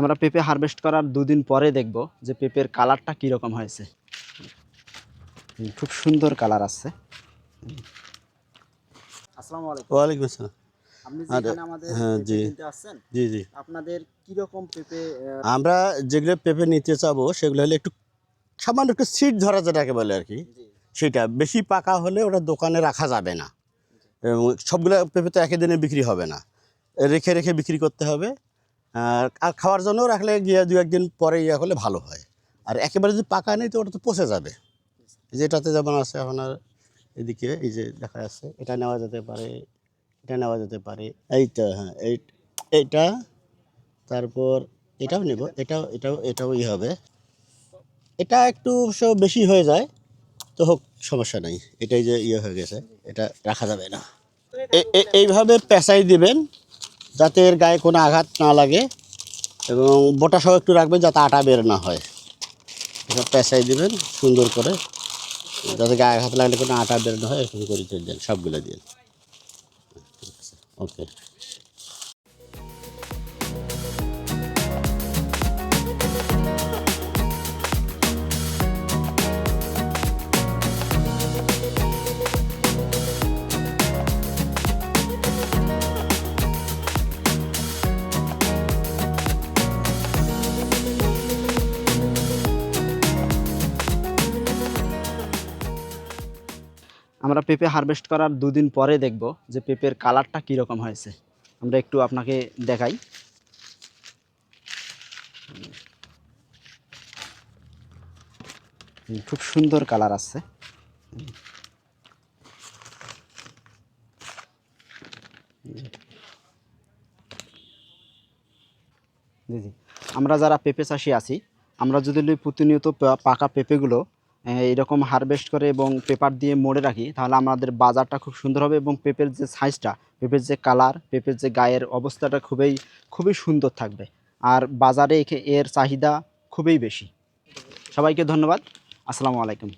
আমরা পেঁপে হারভেস্ট করার দুদিন পরে দেখব যে পেঁপের কালারটা কীরকম হয়েছে। খুব সুন্দর কালার আছে। আসসালামু আলাইকুম। ওয়ালাইকুম আসসালাম। আপনি যেখানে আমাদের হ্যাঁ, পেঁপে জি। আসছেন জি জি। আপনাদের কীরকম পেঁপে আমরা যেগুলো পেঁপে নিতে চাবো সেগুলো হলে একটু সামান্য একটু সিট ধরা যেটাকে বলে আর কি। সেটা বেশি পাকা হলে ওটা দোকানে রাখা যাবে না। এবং সবগুলো পেঁপে তো একই দিনে বিক্রি হবে না। রেখে রেখে বিক্রি করতে হবে। আর খাওয়ার জন্য রাখলে গিয়ে দু একদিন পরে ইয়ে হলে ভালো হয়। আর একেবারে যদি পাকা নেই তো ওটা তো পচে যাবে। যেটাতে যেমন আছে আপনার এদিকে, এই যে দেখা যাচ্ছে, এটা নেওয়া যেতে পারে, এটা নেওয়া যেতে পারে, এইটা হ্যাঁ এই, এইটা, তারপর এটাও নেব, এটাও এটাও এটাও ই হবে। এটা একটু সব বেশি হয়ে যায়, তো হোক, সমস্যা নাই, এটাই যে ইয়ে হয়ে গেছে, এটা রাখা যাবে না। এইভাবে পেঁচাই দিবেন যাতে এর গায়ে কোনো আঘাত না লাগে এবং বোটা সহ একটু রাখবেন যাতে আটা বের না হয়। এসব পেঁচাই দেবেন, সুন্দর করে। যাতে গায়ে আঘাত লাগলে কোনো আটা বের না হয়, এরকম করে দিয়ে দেন, সবগুলো দিয়ে আছে ওকে। আমরা পেঁপে হারভেস্ট করার দুদিন পরে দেখব যে পেঁপের কালারটা কীরকম হয়েছে। আমরা একটু আপনাকে দেখাই। খুব সুন্দর কালার আছে। জি জি। আমরা যারা পেঁপে চাষি আছি, আমরা যদি প্রতিনিয়ত পাকা পেঁপেগুলো এরকম হারভেস্ট করে এবং পেপার দিয়ে মোড়ে রাখি, তাহলে আমাদের বাজারটা খুব সুন্দর হবে এবং পেঁপের যে সাইজটা পেঁপের যে কালার পেঁপের যে গায়ের অবস্থাটা খুবই খুবই সুন্দর থাকবে। আর বাজারে এর চাহিদা খুবই বেশি। সবাইকে ধন্যবাদ। আসসালামু আলাইকুম।